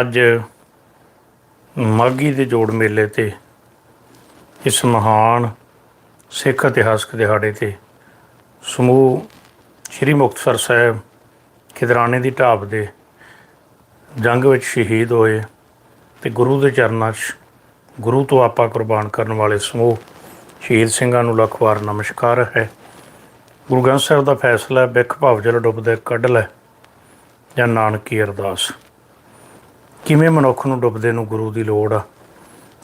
ਅੱਜ ਮਾਘੀ ਦੇ ਜੋੜ ਮੇਲੇ ਤੇ, ਇਸ ਮਹਾਨ ਸਿੱਖ ਇਤਿਹਾਸਕ ਦਿਹਾੜੇ ਤੇ ਸਮੂਹ ਸ੍ਰੀ ਮੁਕਤਸਰ ਸਾਹਿਬ ਖਿਦਰਾਣੇ ਦੀ ਢਾਬ ਦੇ ਜੰਗ ਵਿੱਚ ਸ਼ਹੀਦ ਹੋਏ ਤੇ ਗੁਰੂ ਦੇ ਚਰਨਾਂ 'ਚ ਗੁਰੂ ਤੋਂ ਆਪਾ ਕੁਰਬਾਨ ਕਰਨ ਵਾਲੇ ਸਮੂਹ ਸ਼ਹੀਦ ਸਿੰਘਾਂ ਨੂੰ ਲੱਖ ਵਾਰ ਨਮਸਕਾਰ ਹੈ। ਗੁਰੂ ਗ੍ਰੰਥ ਸਾਹਿਬ ਦਾ ਫੈਸਲਾ ਹੈ ਬਿਖ ਭਾਵ ਜਲ ਡੁੱਬਦੇ ਕੱਢ ਲੈ ਜਾਂ ਨਾਨਕੀ ਅਰਦਾਸ। ਕਿਵੇਂ ਮਨੁੱਖ ਨੂੰ ਡੁੱਬਦੇ ਨੂੰ ਗੁਰੂ ਦੀ ਲੋੜ ਆ?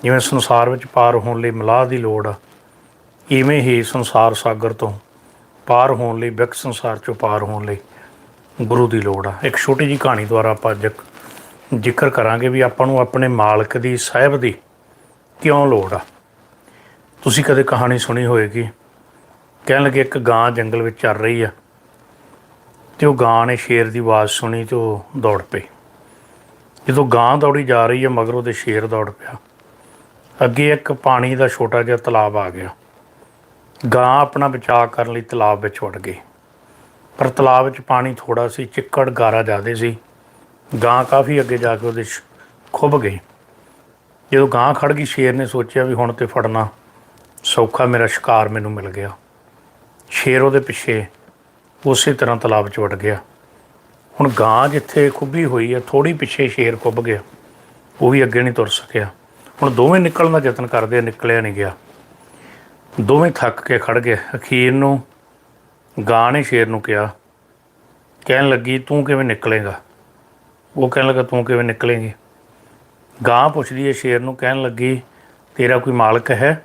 ਜਿਵੇਂ ਸੰਸਾਰ ਵਿੱਚ ਪਾਰ ਹੋਣ ਲਈ ਮਲਾਹ ਦੀ ਲੋੜ ਆ, ਇਵੇਂ ਹੀ ਸੰਸਾਰ ਸਾਗਰ ਤੋਂ ਪਾਰ ਹੋਣ ਲਈ ਬਿਕ ਸੰਸਾਰ ਚੋਂ ਪਾਰ ਹੋਣ ਲਈ ਗੁਰੂ ਦੀ ਲੋੜ ਆ। ਇੱਕ ਛੋਟੀ ਜੀ ਕਹਾਣੀ ਦੁਆਰਾ ਆਪਾਂ ਜ਼ਿਕਰ ਕਰਾਂਗੇ ਵੀ ਆਪਾਂ ਨੂੰ ਆਪਣੇ ਮਾਲਕ ਦੀ, ਸਾਹਿਬ ਦੀ ਕਿਉਂ ਲੋੜ ਆ? ਤੁਸੀਂ ਕਦੇ ਕਹਾਣੀ ਸੁਣੀ ਹੋਏਗੀ? ਕਹਿਣ ਲੱਗੇ ਇੱਕ ਗਾਂ ਜੰਗਲ ਵਿੱਚ ਚੱਲ ਰਹੀ ਆ ਤੇ ਉਹ ਗਾਂ ਨੇ ਸ਼ੇਰ ਦੀ ਆਵਾਜ਼ ਸੁਣੀ ਤੇ ਉਹ ਦੌੜ ਪਈ। ਜਦੋਂ ਗਾਂ ਦੌੜੀ ਜਾ ਰਹੀ ਹੈ, ਮਗਰ ਉਹਦੇ ਸ਼ੇਰ ਦੌੜ ਪਿਆ। ਅੱਗੇ ਇੱਕ ਪਾਣੀ ਦਾ ਛੋਟਾ ਜਿਹਾ ਤਲਾਬ ਆ ਗਿਆ। ਗਾਂ ਆਪਣਾ ਬਚਾਅ ਕਰਨ ਲਈ ਤਲਾਬ ਵਿੱਚ ਵੜ ਗਈ। ਪਰ ਤਲਾਬ ਵਿੱਚ ਪਾਣੀ ਥੋੜਾ ਸੀ, ਚਿੱਕੜ ਗਾਰਾ ਜ਼ਿਆਦੇ ਸੀ। ਗਾਂ ਕਾਫੀ ਅੱਗੇ ਜਾ ਕੇ ਉਹਦੇ 'ਚ ਖੁੱਭ ਗਈ। ਜਦੋਂ ਗਾਂ ਖੜ ਗਈ, ਸ਼ੇਰ ਨੇ ਸੋਚਿਆ ਵੀ ਹੁਣ ਤੇ ਫੜਨਾ ਸੌਖਾ, ਮੇਰਾ ਸ਼ਿਕਾਰ ਮੈਨੂੰ ਮਿਲ ਗਿਆ। ਸ਼ੇਰ ਉਹਦੇ ਪਿੱਛੇ ਉਸੇ ਤਰ੍ਹਾਂ ਤਲਾਬ 'ਚ ਵੜ ਗਿਆ। ਹੁਣ ਗਾਂ ਜਿੱਥੇ ਖੁੱਭੀ ਹੋਈ ਹੈ ਥੋੜੀ ਪਿੱਛੇ ਸ਼ੇਰ ਖੁੱਭ ਗਿਆ। ਉਹ ਵੀ ਅੱਗੇ ਨਹੀਂ ਤੁਰ ਸਕਿਆ। ਹੁਣ ਦੋਵੇਂ ਨਿਕਲਣ ਦਾ ਯਤਨ ਕਰਦੇ ਨਿਕਲਿਆ ਨਹੀਂ ਗਿਆ। ਦੋਵੇਂ ਥੱਕ ਕੇ ਖੜ ਗਏ। ਅਖੀਰ ਨੂੰ ਗਾਂ ਨੇ ਸ਼ੇਰ ਨੂੰ ਕਿਹਾ, ਕਹਿਣ ਲੱਗੀ, ਤੂੰ ਕਿਵੇਂ ਨਿਕਲੇਗਾ? ਉਹ ਕਹਿਣ ਲੱਗਾ, ਤੂੰ ਕਿਵੇਂ ਨਿਕਲੇਂਗੀ? ਗਾਂ ਪੁੱਛਦੀ ਹੈ ਸ਼ੇਰ ਨੂੰ, ਕਹਿਣ ਲੱਗੀ, ਤੇਰਾ ਕੋਈ ਮਾਲਕ ਹੈ?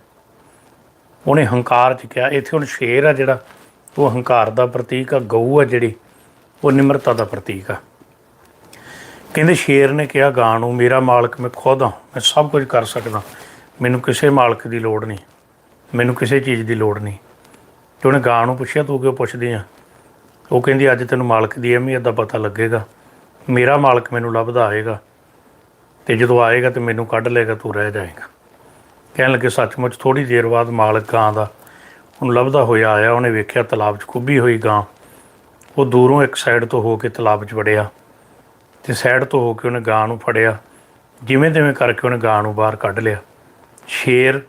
ਉਹਨੇ ਹੰਕਾਰ ਚ ਕਿਹਾ, ਇੱਥੇ ਹੁਣ ਸ਼ੇਰ ਆ ਜਿਹੜਾ, ਉਹ ਹੰਕਾਰ ਦਾ ਪ੍ਰਤੀਕ ਆ, ਗਊ ਆ ਜਿਹੜੀ। ਉਹ ਨਿਮਰਤਾ ਦਾ ਪ੍ਰਤੀਕ ਆ। ਕਹਿੰਦੇ, ਸ਼ੇਰ ਨੇ ਕਿਹਾ, ਗਾਂ ਨੂੰ ਮੇਰਾ ਮਾਲਕ ਮੈਂ ਖੁਦ ਹਾਂ, ਮੈਂ ਸਭ ਕੁਝ ਕਰ ਸਕਦਾ। ਮੈਨੂੰ ਕਿਸੇ ਮਾਲਕ ਦੀ ਲੋੜ ਨਹੀਂ, ਮੈਨੂੰ ਕਿਸੇ ਚੀਜ਼ ਦੀ ਲੋੜ ਨਹੀਂ। ਤੇ ਉਹਨੇ ਗਾਂ ਨੂੰ ਪੁੱਛਿਆ, ਤੂੰ ਕਿਉਂ ਪੁੱਛਦੀ ਆ? ਉਹ ਕਹਿੰਦੀ, ਅੱਜ ਤੈਨੂੰ ਮਾਲਕ ਦੀ ਅਹਿਮੀਅਤ ਦਾ ਪਤਾ ਲੱਗੇਗਾ। ਮੇਰਾ ਮਾਲਕ ਮੈਨੂੰ ਲੱਭਦਾ ਆਏਗਾ। ਤੇ ਜਦੋਂ ਆਏਗਾ ਤੇ ਮੈਨੂੰ ਕੱਢ ਲੇਗਾ ਤੂੰ ਰਹਿ ਜਾਏਗਾ। ਕਹਿਣ ਲੱਗੇ, ਸੱਚਮੁੱਚ ਥੋੜੀ ਦੇਰ ਬਾਅਦ ਮਾਲਕ ਗਾਂ ਦਾ ਉਹਨੂੰ ਲੱਭਦਾ ਹੋਇਆ ਆਇਆ, ਉਹਨੇ ਵੇਖਿਆ ਤਲਾਬ 'ਚ ਖੁੱਭੀ ਹੋਈ ਗਾਂ। ਉਹ ਦੂਰੋਂ ਇੱਕ ਸਾਈਡ ਤੋਂ ਹੋ ਕੇ ਤਲਾਬ 'ਚ ਵੜਿਆ ਤੇ ਸਾਈਡ ਤੋਂ ਹੋ ਕੇ ਉਹਨੇ ਗਾਂ ਨੂੰ ਫੜਿਆ। ਜਿਵੇਂ ਤਿਵੇਂ ਕਰਕੇ ਉਹਨੇ ਗਾਂ ਨੂੰ ਬਾਹਰ ਕੱਢ ਲਿਆ। ਸ਼ੇਰ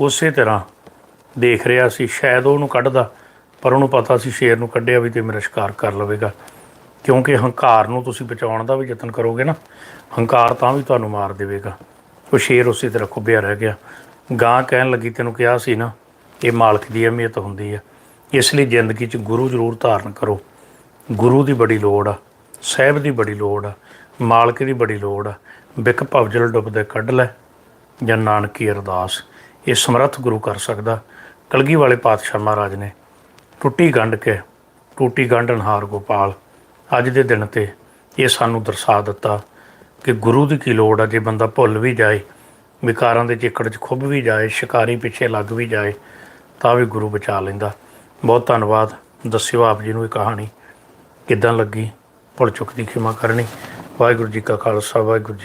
ਉਸੇ ਤਰ੍ਹਾਂ ਦੇਖ ਰਿਹਾ ਸੀ। ਸ਼ਾਇਦ ਉਹਨੂੰ ਕੱਢਦਾ, ਪਰ ਉਹਨੂੰ ਪਤਾ ਸੀ ਸ਼ੇਰ ਨੂੰ ਕੱਢਿਆ ਵੀ ਤੇ ਮੇਰਾ ਸ਼ਿਕਾਰ ਕਰ ਲਵੇਗਾ। ਕਿਉਂਕਿ ਹੰਕਾਰ ਨੂੰ ਤੁਸੀਂ ਬਚਾਉਣ ਦਾ ਵੀ ਯਤਨ ਕਰੋਗੇ ਨਾ, ਹੰਕਾਰ ਤਾਂ ਵੀ ਤੁਹਾਨੂੰ ਮਾਰ ਦੇਵੇਗਾ। ਉਹ ਸ਼ੇਰ ਉਸੇ ਤਰ੍ਹਾਂ ਖੁੱਬਿਆ ਰਹਿ ਗਿਆ। ਗਾਂ ਕਹਿਣ ਲੱਗੀ, ਤੈਨੂੰ ਕਿਹਾ ਸੀ ਨਾ, ਇਹ ਮਾਲਕ ਦੀ ਅਹਿਮੀਅਤ ਹੁੰਦੀ ਹੈ। ਇਸ ਲਈ ਜ਼ਿੰਦਗੀ 'ਚ ਗੁਰੂ ਜ਼ਰੂਰ ਧਾਰਨ ਕਰੋ। ਗੁਰੂ ਦੀ ਬੜੀ ਲੋੜ ਆ, ਸਾਹਿਬ ਦੀ ਬੜੀ ਲੋੜ ਆ, ਮਾਲਕ ਦੀ ਬੜੀ ਲੋੜ ਆ। ਬਿਕ ਭਵਜਲ ਡੁੱਬਦੇ ਕੱਢ ਲੈ ਜਾਂ ਨਾਨਕੀ ਅਰਦਾਸ। ਇਹ ਸਮਰੱਥ ਗੁਰੂ ਕਰ ਸਕਦਾ। ਕਲਗੀ ਵਾਲੇ ਪਾਤਸ਼ਾਹ ਮਹਾਰਾਜ ਨੇ ਟੁੱਟੀ ਗੰਢ ਕੇ ਟੂਟੀ ਗੰਢਨਹਾਰ ਗੋਪਾਲ ਅੱਜ ਦੇ ਦਿਨ ਤੇ ਇਹ ਸਾਨੂੰ ਦਰਸਾ ਦਿੱਤਾ ਕਿ ਗੁਰੂ ਦੀ ਕੀ ਲੋੜ ਆ, ਜੇ ਬੰਦਾ ਭੁੱਲ ਵੀ ਜਾਏ, ਵਿਕਾਰਾਂ ਦੇ ਚਿੱਕੜ 'ਚ ਖੁੱਭ ਵੀ ਜਾਏ, ਸ਼ਿਕਾਰੀ ਪਿੱਛੇ ਲੱਗ ਵੀ ਜਾਏ, ਤਾਂ ਵੀ ਗੁਰੂ ਬਚਾ ਲੈਂਦਾ। ਬਹੁਤ ਧੰਨਵਾਦ। ਦੱਸਿਓ ਆਪ ਜੀ ਨੂੰ ਇਹ ਕਹਾਣੀ। ਕਿੱਦਾਂ ਲੱਗੀ? ਭੁੱਲ ਚੁੱਕ ਦੀ ਖਿਮਾ ਕਰਨੀ। ਵਾਹਿਗੁਰੂ ਜੀ ਕਾ ਖਾਲਸਾ ਵਾਹਿਗੁਰੂ ਜੀ